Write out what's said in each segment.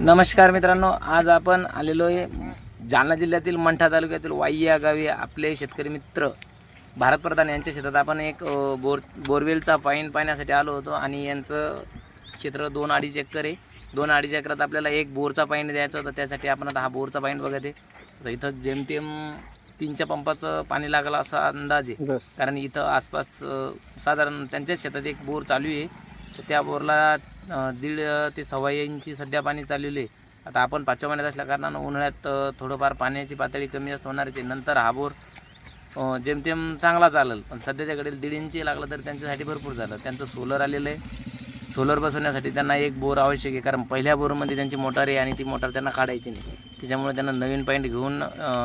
नमस्कार मित्रांनो आज आपण आलेलो आहे जालना जिल्ह्यातील मंठा तालुक्यातील वाई या गावी आपले शेतकरी मित्र भारत प्रधान यांच्या शेतात आपण एक बोर बोरवेलचा पाईन पाहण्यासाठी आलो होतो आणि यांचं क्षेत्र दोन अडीच एकर आहे. दोन अडीच एकरात आपल्याला एक बोरचा पाईन द्यायचा होता त्यासाठी आपण आता हा बोरचा पाईन बघत आहे. तर इथं जेमतेम तीनच्या पंपाचं पाणी लागलं असा अंदाज आहे. कारण इथं आसपास साधारण त्यांच्याच शेतात एक बोर चालू आहे. तर त्या बोरला दीड ते सव्वा इंची सध्या पाणी चाललेलं आहे. आता आपण पाचव्या महिन्यात असल्या कारणानं उन्हाळ्यात थोडंफार पाण्याची पातळी कमी जास्त होणारच आहे. नंतर हा बोर जेमतेम चांगला चालेल. पण सध्याच्या घडीला दीड इंची लागलं तर त्यांच्यासाठी भरपूर झालं. त्यांचं सोलर आलेलं आहे. सोलर बसवण्यासाठी त्यांना एक बोर आवश्यक आहे. कारण पहिल्या बोरमध्ये त्यांची मोटार आहे आणि ती मोटार त्यांना काढायची नाही. त्याच्यामुळे त्यांना नवीन पॉईंट घेऊन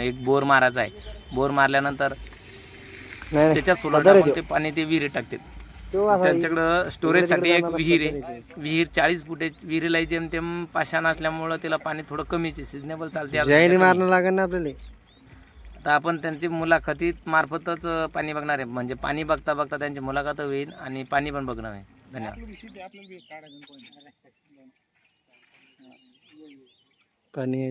एक बोर मारायचा आहे. बोर मारल्यानंतर त्याच्यात सोलर ते. पाणी ते विहिरीत टाकतात. त्यांच्याकडं स्टोरेजसाठी एक विहीर आहे. आहे. विहीर चाळीस फुटे विहिरीला जेमतेम पाषाण असल्यामुळं त्याला पाणी थोडं कमीच आहे. सिजनेबल चालते मारणं लागेल ना आपल्याला? तर आपण त्यांची मुलाखतीत मार्फतच पाणी बघणार आहे. म्हणजे पाणी बघता बघता त्यांची मुलाखत होईल आणि पाणी पण बघणार आहे. धन्यवाद. पाणी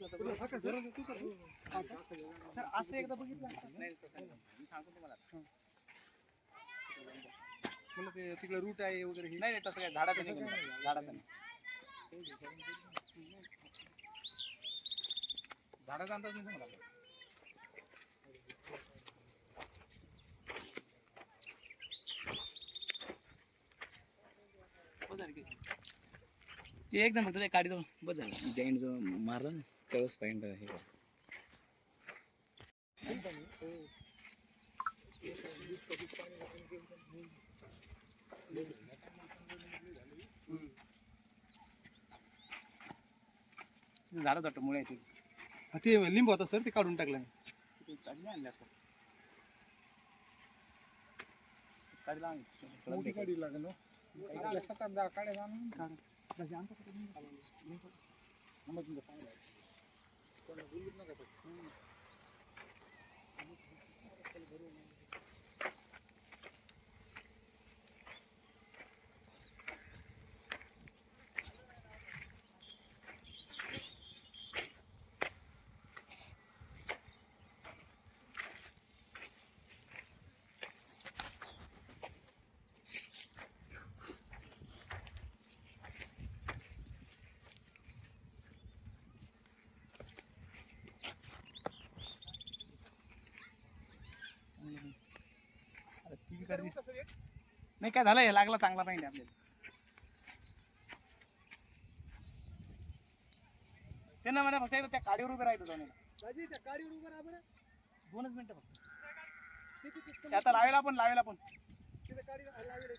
हो, असं एकदा बघितलं सांगतो मला ते तिकडे रूट आहे वगैरे हे नाही नाही तसं काय झाडाचं नाही झाडाचं नाही झाडाचा अंदाज नाही मला ते एकदम फक्त काढी जाऊन. बस झालं. जॉईंट जो मारला ना तेव्हाच पॉईंट हे झालं जातं मुळे ते हा, ते लिंबू होता सर ते काढून टाकलं ते काढी नाही आणली आता. काढी. मोठी लागेल हो. सात आठ दहा काढ्या आणून काढ. त्याची आणतो का तुम्ही? आंबा तुमचा चांगला आहे. कोणाला बोलूच नका फक्त. आता ती बी काढली. नाही काय झालं हे लागला चांगला पाहिजे आपल्याला. ते ना मला फक्त त्या काडीवर उभे राहिलो जाऊन राजी, त्या गाडीवर उभं राहा बरं. दोनच मिनिटं फक्त. आता लावायला पण लावायला पण. लावेल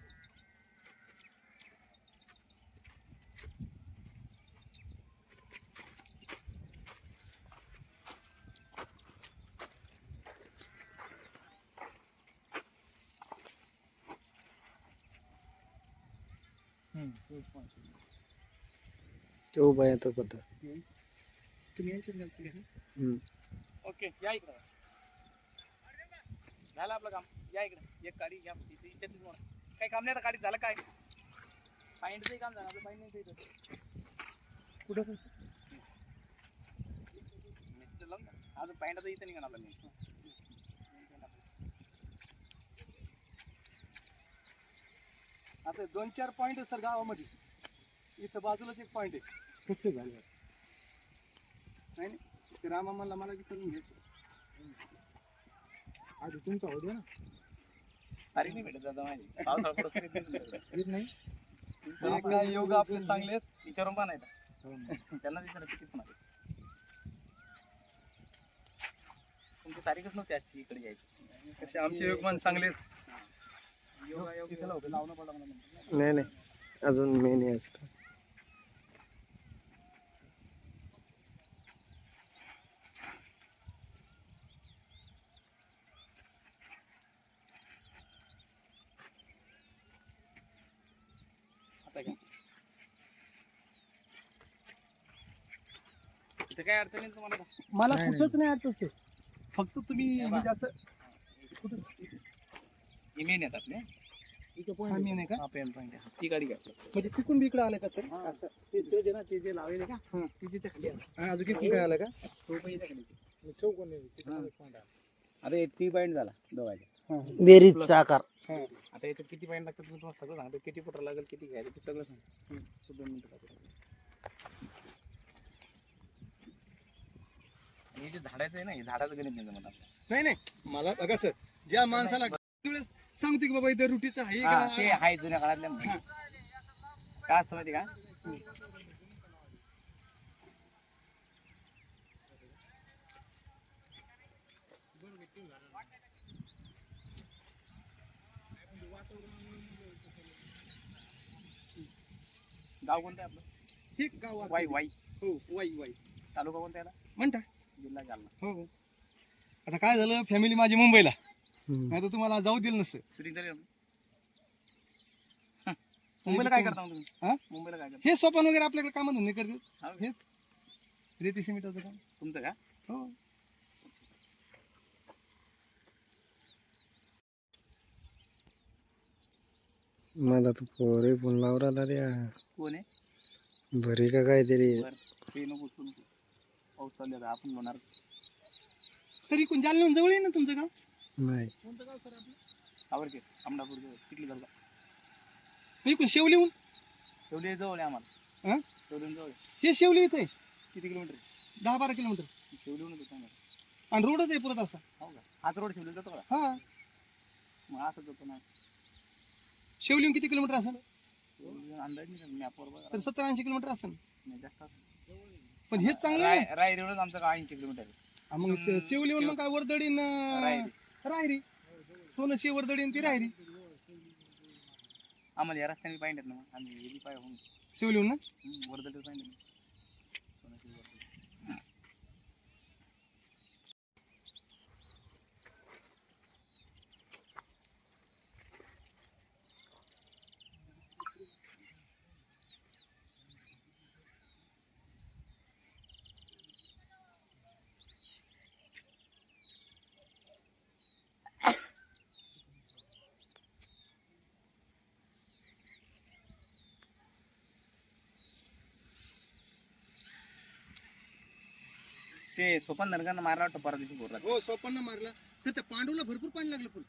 तो उभा येतो पदर तुम्ही यांचेच घालचे हम्म. ओके या इकडं. झालं आपलं काम. या इकडे. एक गाडी घ्या इथे. इच्छातीच म्हणा काही काम नाही आता. गाडीत झालं काय? पाईंटचंही काम झालं. आपलं पाईंट नाही इथं. कुठं. अजून पाईंट इथं निघणार आपल्याला आता दोन चार पॉईंट आहे सर गावामध्ये. इथं बाजूलाच एक पॉईंट आहे. फिक्स झाले? नाही नाही. ते रामा मला मला बी करून घ्यायचं. आधी तुमचा होऊ द्या ना? तारीख नाही भेटत माझी पावसाळा पडत जाईल. येत नाही? काय? योग आपले चांगले आहेत. विचारून पण नाही. त्यांना विचारा किती पण आहे. तुमची तारीखच नव्हती आजची इकडे यायची. कसे आमचे योगमान चांगले आहेत. नाही नाही. अजून मे नाही असतो. काय अडचण मला कुठंच नाही. अडचण फक्त तुम्ही म्हणजे असं इमेन येतात ना? हा, मी नाही का? हा पेन पॉईंट ती गाडी घ्या. म्हणजे तिकून बी इकडे आलं का सर? हा. असं. ते ते जे ना ते जे लावलेले का? हा. तिच्या खाली अजून किती काय आलं का? तो पण याच्या खाली. चौकोन अरे ती पॉईंट झाला. दोघांचा. बेरीजचा आकार आता याच्यात किती पॉईंट लागतात मी तुम्हाला सगळं सांगतो. किती फुटर लागेल किती घ्यायचं ते सगळं सांग तू दोन मिनिटं. हे जे झाडाचं आहे ना हे झाडाचं गणित नाही जमत आपल्याला. नाही नाही. मला बघा सर ज्या माणसाला वेळेस सांगते की बाबा इथं रुटीचं आहे हा, ते का आहे जुन्या काळातल्या हा. काय असतं माहिती का? गाव कोणतं आहे आपलं? हे गावात वाई वाई. हो वाई वाई. तालुका कोणता आहे याला? म्हणता. जिल्हा जालना. हो हो. आता काय झालं? फॅमिली माझी मुंबईला. नाही तर तुम्हाला जाऊ दिलं नसतं. शूटिंग चालेल ना? मुंबईला काय करता मग तुम्ही? हा? मुंबईला काय करता? हे सोपान वगैरे आपल्याकडे कामधंदे करतात हा? हेच. रेती सिमेंटाचं काम. तुमचं का? हो. मला तर पोरे पण लावला रे कोण आहे? भरी का काहीतरी? बरं. ते नको उचलू नको. पाऊस चालू आहे आता, आपण होणार. सर इकडून जालन्याहून जवळ आहे ना तुमचं गाव? नाही. कोणतं गाव सर आपलं? सावरके अमरापूर जवळ चिखली दर्गा इकडून शेवलीहून? शेवली जवळ आहे आम्हाला. हा? शेवली जवळ. आहे. हे शेवली इथे किती किलोमीटर आहे? दहा बारा किलोमीटर. शेवलीहून येतो आम्हाला. आणि रोडच आहे परत असा. हो का? हाच रोड शेवली जातो का? हा. मग असं जातो ना. शेवलीहून किती किलोमीटर असेल? शेवली अंदाज नाही मॅपवर बघा. तर सत्तर ऐंशी किलोमीटर असेल. नाही, जास्त. पण हेच चांगलं आहे. राय राय रोड आमचं गाव ऐंशी किलोमीटर आहे? हा, मग शेवलीहून मग काय वरदडीन रायरी. रायरी सोनं शे वरदडीन ती रायरी आम्हाला या रस्त्याने पाहिजे ना मग. आम्ही पाय होऊन. शेवलीहून ना? वरदल पाहिजे ते सोपन धनगांना मारला वाटतं परवा दिवशी बोरला हो सोपांना मारला. सर त्या पांडूला भरपूर पाणी लागलं पण.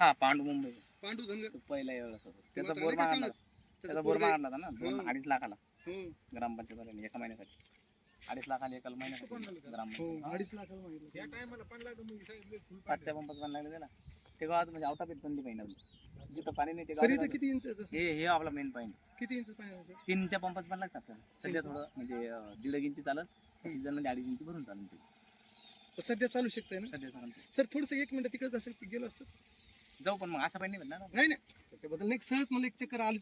हा पांडू मुंबई. पांडू धनगर. पहिला एवढा होता त्याचा बोर मारला? त्याचा बोर मारला होता ना. दोन हो. अडीच लाखाला. हो, ग्रामपंचायत एका महिन्यासाठी. अडीच लाखाला एका महिन्यासाठी हो, ग्रामपंचायत. अडीच लाखाला मागितलं. पाचच्या पंपात पाणी लागले त्याला. ते गावात म्हणजे आवता पेट थंडी पाहिजे जिथं पाणी नाही ते सर इथं गावात किती इंच जसं- हे हे आपला मेन पॉईंट किती इंच पाणी सर? तीनच्या पंपाच पण लागतात आपल्याला सध्या थोडं म्हणजे अं, दीड एक इंची चालत. सीझनला अडीच इंच भरून चालून ते सध्या चालू शकतंय ना? सध्या चालते सर थोडस एक मिनिट तिकडे असेल की गेलो असतं? जाऊ पण मग असा पाहिजे नाही भेटणार ना. नाही नाही. त्याच्याबद्दल एक सहज मला एक चक्कर आली.